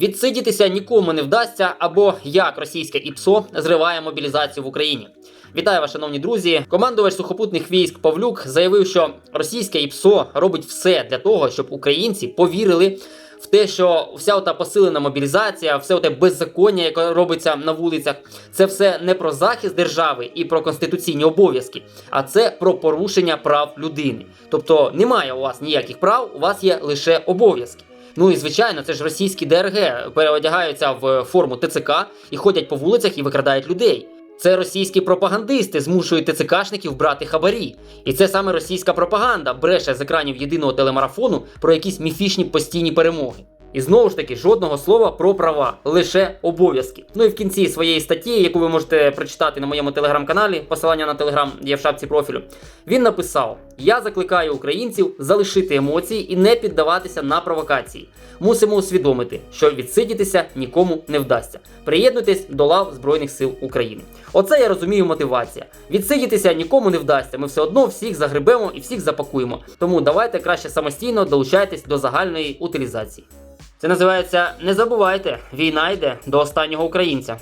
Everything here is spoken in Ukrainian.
Відсидітися нікому не вдасться, або як російське ІПСО зриває мобілізацію в Україні. Вітаю вас, шановні друзі. Командувач сухопутних військ Павлюк заявив, що російське ІПСО робить все для того, щоб українці повірили в те, що вся ота посилена мобілізація, все те беззаконня, яке робиться на вулицях, це все не про захист держави і про конституційні обов'язки, а це про порушення прав людини. Тобто немає у вас ніяких прав, у вас є лише обов'язки. Ну і звичайно, це ж російські ДРГ переодягаються в форму ТЦК і ходять по вулицях і викрадають людей. Це російські пропагандисти змушують ТЦКшників брати хабарі. І це саме російська пропаганда бреше з екранів єдиного телемарафону про якісь міфічні постійні перемоги. І знову ж таки, жодного слова про права, лише обов'язки. Ну і в кінці своєї статті, яку ви можете прочитати на моєму телеграм-каналі, посилання на телеграм є в шапці профілю. Він написав: Я закликаю українців залишити емоції і не піддаватися на провокації. Мусимо усвідомити, що відсидітися нікому не вдасться. Приєднуйтесь до лав Збройних сил України. Оце я розумію мотивація. Відсидітися нікому не вдасться. Ми все одно всіх загребемо і всіх запакуємо. Тому давайте краще самостійно долучайтесь до загальної утилізації. Це називається Не забувайте, війна йде до останнього українця.